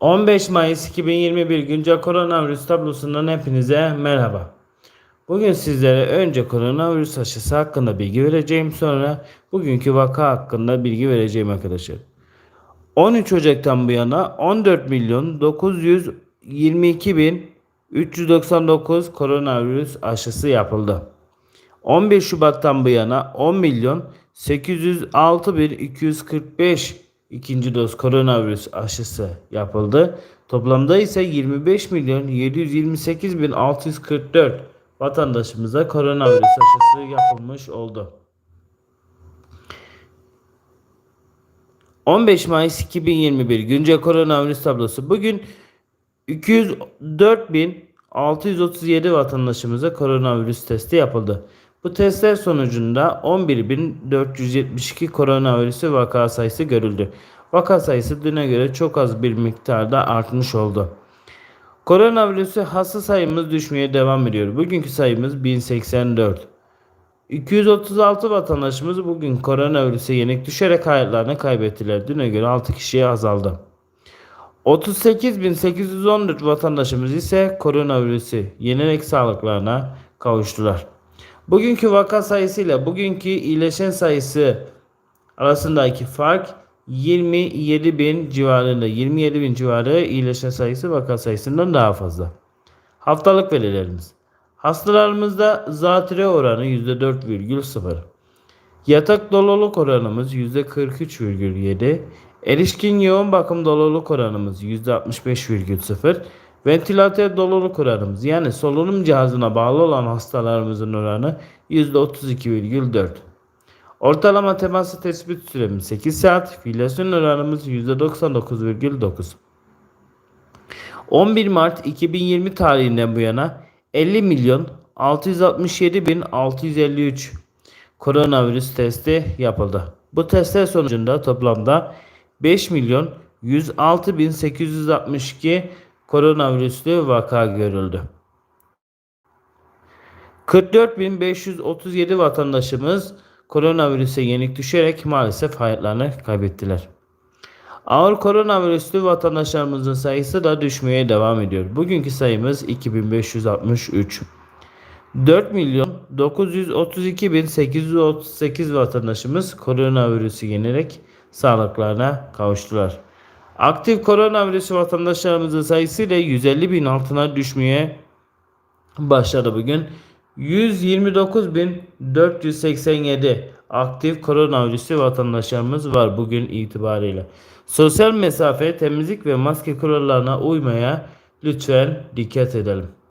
15 Mayıs 2021 güncel koronavirüs tablosundan hepinize merhaba. Bugün sizlere önce koronavirüs aşısı hakkında bilgi vereceğim sonra bugünkü vaka hakkında bilgi vereceğim arkadaşlar. 13 Ocak'tan bu yana 14 milyon 922 bin 399 koronavirüs aşısı yapıldı. 11 Şubat'tan bu yana 10 milyon 806 bin 245 ikinci doz koronavirüs aşısı yapıldı. Toplamda ise 25 milyon 728 bin 644 vatandaşımıza koronavirüs aşısı yapılmış oldu. 15 Mayıs 2021 güncel koronavirüs tablosu. Bugün 204.637 vatandaşımıza koronavirüs testi yapıldı. Bu testler sonucunda 11.472 koronavirüsü vaka sayısı görüldü. Vaka sayısı düne göre çok az bir miktarda artmış oldu. Koronavirüsü hasta sayımız düşmeye devam ediyor. Bugünkü sayımız 1084. 236 vatandaşımız bugün koronavirüse yenik düşerek hayatlarını kaybettiler. Düne göre 6 kişiye azaldı. 38.814 vatandaşımız ise koronavirüsü yenerek sağlıklarına kavuştular. Bugünkü vaka sayısıyla bugünkü iyileşen sayısı arasındaki fark 27 bin civarında 27 bin civarı iyileşen sayısı vaka sayısından daha fazla. Haftalık verilerimiz. Hastalarımızda zatüre oranı %4,0. Yatak doluluk oranımız %43,7. Erişkin yoğun bakım doluluk oranımız %65,0. Ventilatör doluluk oranımız yani solunum cihazına bağlı olan hastalarımızın oranı %32,4. Ortalama teması tespit süremiz 8 saat. Filyasyon oranımız %99,9. 11 Mart 2020 tarihinden bu yana 50 milyon 667 bin 653 koronavirüs testi yapıldı. Bu testler sonucunda toplamda 5 milyon 106 bin 862 koronavirüslü vaka görüldü. 44.537 vatandaşımız koronavirüse yenik düşerek maalesef hayatlarını kaybettiler. Ağır koronavirüslü vatandaşlarımızın sayısı da düşmeye devam ediyor. Bugünkü sayımız 2563. 4 milyon 932 bin 838 vatandaşımız koronavirüsü yenerek sağlıklarına kavuştular. Aktif koronavirüsü vatandaşlarımızın sayısı ile 150 bin altına düşmeye başladı bugün. 129.487 aktif koronavirüsü vatandaşlarımız var bugün itibariyle. Sosyal mesafe, temizlik ve maske kurallarına uymaya lütfen dikkat edelim.